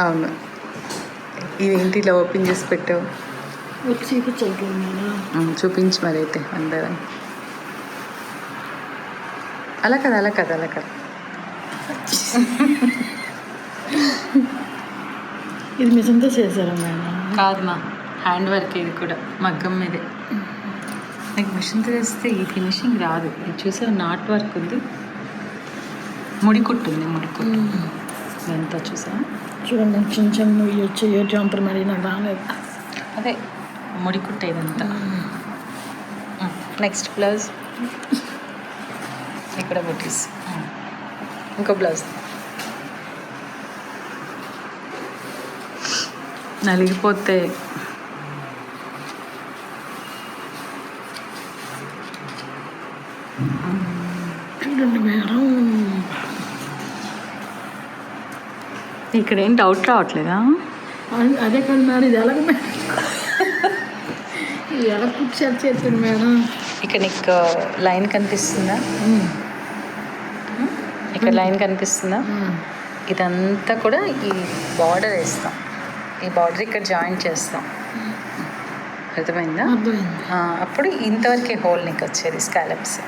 అవును. ఇదేంటి ఇలా ఓపెన్ చేసి పెట్టావు? చూపించు మరి అయితే అందరం. అలా కదా అలా కదా అలా కదా. ఇది మిషన్తో చేశారా మేడం కాదు మా హ్యాండ్ వర్క్ ఇది కూడా మగ్గం మీదే. నీకు మిషన్ తెస్తే ఈ ఫినిషింగ్ రాదు. ఇది చూసే నాట్ వర్క్ ఉంది ముడి కుట్టుంది ముడి కుట్టు. ఎంత చూసా చూడండి చిన్న చిన్న చేయొచ్చు అంటారు మరి నాకు రాలేదు అదే ముడి ఇదంతా నెక్స్ట్ బ్లౌజ్ ఇక్కడ బుటీస్ ఇంకో బ్లౌజ్ నలిగిపోతే. చూడండి మేడం. ఇక్కడ ఏం డౌట్ రావట్లేదా అదే- కాదు మేడం ఇది ఎలాగ ఎలా కుట్టి సెట్ చేస్తుంది మేడం? ఇక్కడ నీకు లైన్ కనిపిస్తుందా? ఇక్కడ లైన్ కనిపిస్తుందా? ఇదంతా కూడా ఈ బార్డర్ వేస్తాం. ఈ బార్డర్ ఇక్కడ జాయిన్ చేస్తాం. అర్థమైందా? అప్పుడు ఇంతవరకే హోల్ నీకు వచ్చేది స్కాలప్స్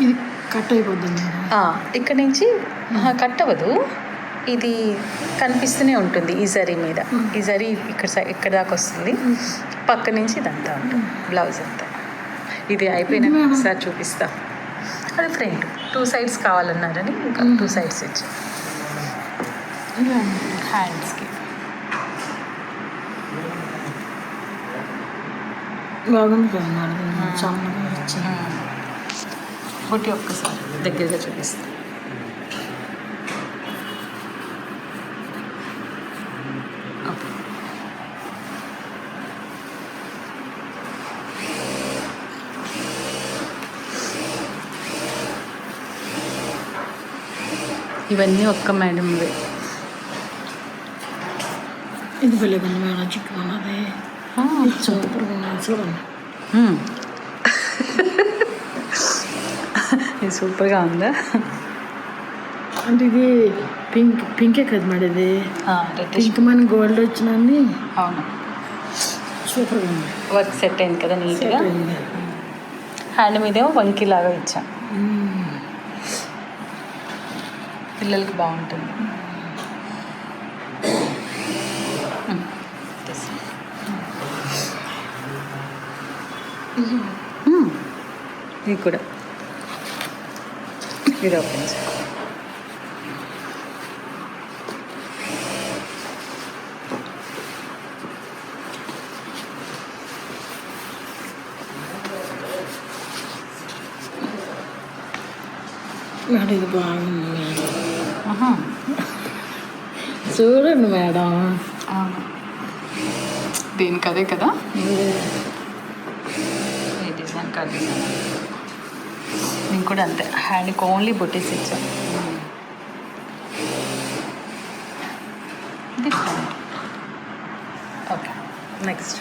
ఇది కట్ అయిపోద్ది మేడం ఇక్కడ నుంచి కట్ అవ్వదు. ఇది కనిపిస్తూనే ఉంటుంది ఈ జరీ మీద. ఈ జరీ ఇక్కడ సై- ఇక్కడ దాకా వస్తుంది. పక్క నుంచి ఇదంతా ఉంటుంది. బ్లౌజ్ అంతా. ఇది అయిపోయినాక ఒకసారి చూపిస్తా. అది ఫ్రంట్ టూ సైడ్స్ కావాలన్నారని ఇంకా టూ సైడ్స్ ఇచ్చి. హ్యాండ్స్కి. బాగుంది చాలా బుట్టి ఒక్కసారి దగ్గరగా చూపిస్తా. ఇవన్నీ ఒక్క మేడంవే ఇది వెళ్ళేది మేడం చిక్కున్నది సూపర్గా ఉన్నది చూడండి మ్మ్. ఇది సూపర్గా ఉందా? అంటే ఇది పింక్ పింకే కదా మేడం ఇది? పింక్ మన గోల్డ్ వచ్చినండి అవును. సూపర్గా ఉంది. వర్క్ సెట్ అయింది కదా నీట్గా. హ్యాండ్ మీదేమో వంకి లాగా ఇచ్చాం మ్మ్. పిల్లలకి బాగుంటుంది ఇది కూడా ఇది ఓపెన్ చేసుకో మేడం ఇది బాగుంది. మేడం. చూడండి మేడం. దీనికి అదే కదా? ఈ డిజైన్ కా డిజైన్. నేను కూడా అంతే. హ్యాండ్కి ఓన్లీ బొటీస్ ఇచ్చాం డిఫరెంట్ ఓకే నెక్స్ట్